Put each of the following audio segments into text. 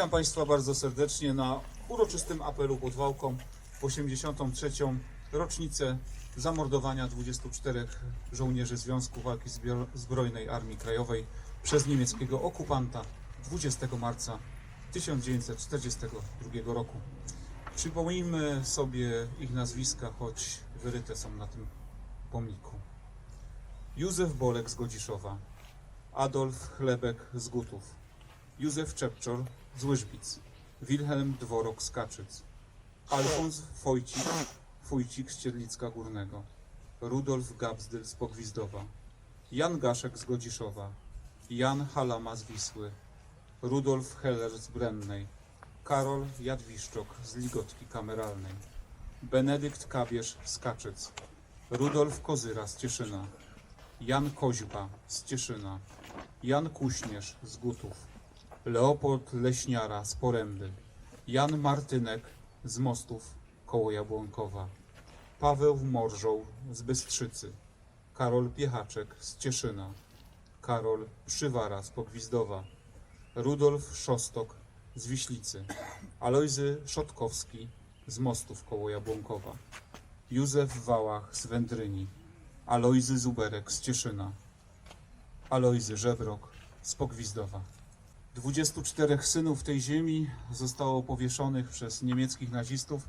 Witam Państwa bardzo serdecznie na uroczystym apelu pod Wałką w 83. rocznicę zamordowania 24 żołnierzy Związku Walki Zbrojnej Armii Krajowej przez niemieckiego okupanta 20 marca 1942 roku. Przypomnijmy sobie ich nazwiska, choć wyryte są na tym pomniku. Józef Bolek z Godziszowa, Adolf Chlebek z Gutów, Józef Czepczor z Wilhelm Dworok z Kaczyc, Alfons Wojcik, Wójcik z Ciedlicka Górnego, Rudolf Gabzdyl z Pogwizdowa, Jan Gaszek z Godziszowa, Jan Halama z Wisły, Rudolf Heller z Brennej, Karol Jadwiszczok z Ligotki Kameralnej, Benedykt Kabierz z Kaczyc, Rudolf Kozyra z Cieszyna, Jan Koźba z Cieszyna, Jan Kuśnierz z Gutów, Leopold Leśniara z Poręby, Jan Martynek z Mostów koło Jabłonkowa, Paweł Morżoł z Bystrzycy, Karol Piechaczek z Cieszyna, Karol Przywara z Pogwizdowa, Rudolf Szostok z Wiślicy, Alojzy Szotkowski z Mostów koło Jabłonkowa, Józef Wałach z Wędryni, Alojzy Zuberek z Cieszyna, Alojzy Żebrok z Pogwizdowa. 24 synów tej ziemi zostało powieszonych przez niemieckich nazistów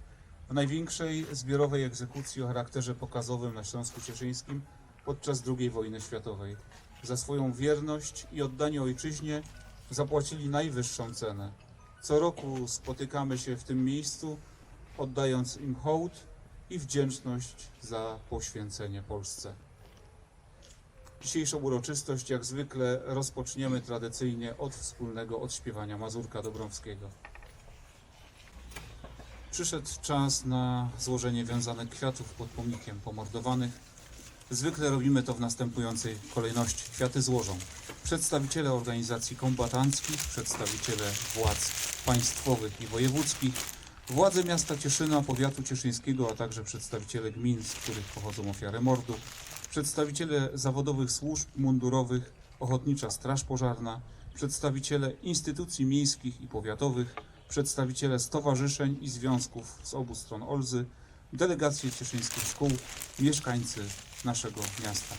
w największej zbiorowej egzekucji o charakterze pokazowym na Śląsku Cieszyńskim podczas II wojny światowej. Za swoją wierność i oddanie ojczyźnie zapłacili najwyższą cenę. Co roku spotykamy się w tym miejscu, oddając im hołd i wdzięczność za poświęcenie Polsce. Dzisiejszą uroczystość, jak zwykle, rozpoczniemy tradycyjnie od wspólnego odśpiewania Mazurka Dobrowskiego. Przyszedł czas na złożenie wiązanek kwiatów pod pomnikiem pomordowanych. Zwykle robimy to w następującej kolejności. Kwiaty złożą przedstawiciele organizacji kombatanckich, przedstawiciele władz państwowych i wojewódzkich, władze miasta Cieszyna, powiatu cieszyńskiego, a także przedstawiciele gmin, z których pochodzą ofiary mordu, przedstawiciele zawodowych służb mundurowych, Ochotnicza Straż Pożarna, przedstawiciele instytucji miejskich i powiatowych, przedstawiciele stowarzyszeń i związków z obu stron Olzy, delegacje cieszyńskich szkół, mieszkańcy naszego miasta.